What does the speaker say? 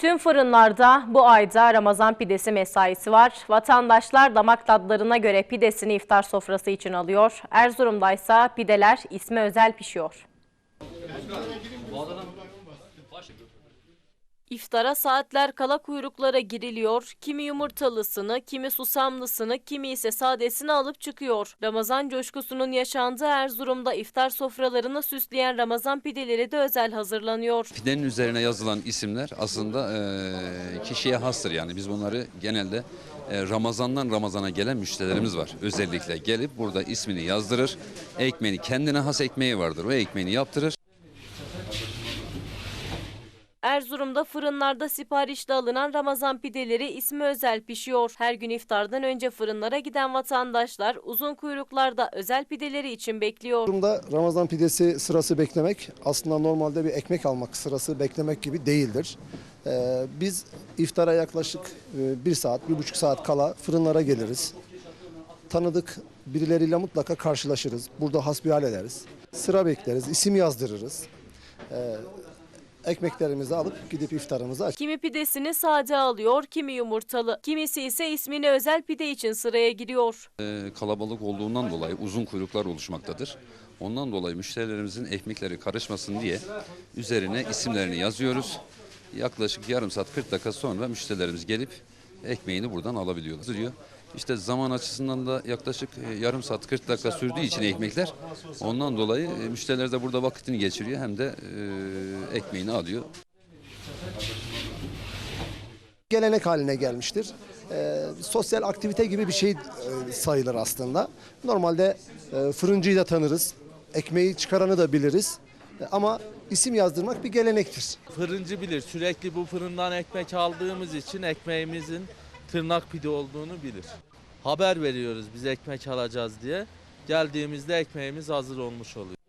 Tüm fırınlarda bu ayda Ramazan pidesi mesaisi var. Vatandaşlar damak tadlarına göre pidesini iftar sofrası için alıyor. Erzurum'da ise pideler isme özel pişiyor. İftara saatler kala kuyruklara giriliyor. Kimi yumurtalısını, kimi susamlısını, kimi ise sadesini alıp çıkıyor. Ramazan coşkusunun yaşandığı Erzurum'da iftar sofralarını süsleyen Ramazan pideleri de özel hazırlanıyor. Pidenin üzerine yazılan isimler aslında eee, kişiye hastır yani biz bunları genelde Ramazan'dan Ramazan'a gelen müşterilerimiz var. Özellikle gelip burada ismini yazdırır. Ekmeğini kendine has ekmeği vardır. O ekmeğini yaptırır. Erzurum'da fırınlarda siparişle alınan Ramazan pideleri ismi özel pişiyor. Her gün iftardan önce fırınlara giden vatandaşlar uzun kuyruklarda özel pideleri için bekliyor. Durumda Ramazan pidesi sırası beklemek aslında normalde bir ekmek almak sırası beklemek gibi değildir. Ee, biz iftara yaklaşık e, bir saat, bir buçuk saat kala fırınlara geliriz. Tanıdık birileriyle mutlaka karşılaşırız. Burada hasbihal ederiz. Sıra bekleriz, isim yazdırırız. Ee, ekmeklerimizi alıp gidip iftarımızı aç. Kimi pidesini sade alıyor, kimi yumurtalı. Kimisi ise ismini özel pide için sıraya giriyor. Eee, kalabalık olduğundan dolayı uzun kuyruklar oluşmaktadır. Ondan dolayı müşterilerimizin ekmekleri karışmasın diye üzerine isimlerini yazıyoruz. Yaklaşık yarım saat 40 dakika sonra müşterilerimiz gelip ekmeğini buradan alabiliyorlar. İşte zaman açısından da yaklaşık e, yarım saat 40 dakika sürdüğü için ekmekler ondan dolayı e, müşteriler de burada vakitini geçiriyor hem de e, ekmeğini alıyor. gelenek haline gelmiştir. Ee, sosyal aktivite gibi bir şey e, sayılır aslında. Normalde e, fırıncıyı da tanırız, ekmeği çıkaranı da biliriz. E, ama isim yazdırmak bir gelenektir. Fırıncı bilir. Sürekli bu fırından ekmek aldığımız için ekmeğimizin tırnak pide olduğunu bilir. Haber veriyoruz biz ekmek alacağız diye. Geldiğimizde ekmeğimiz hazır olmuş oluyor.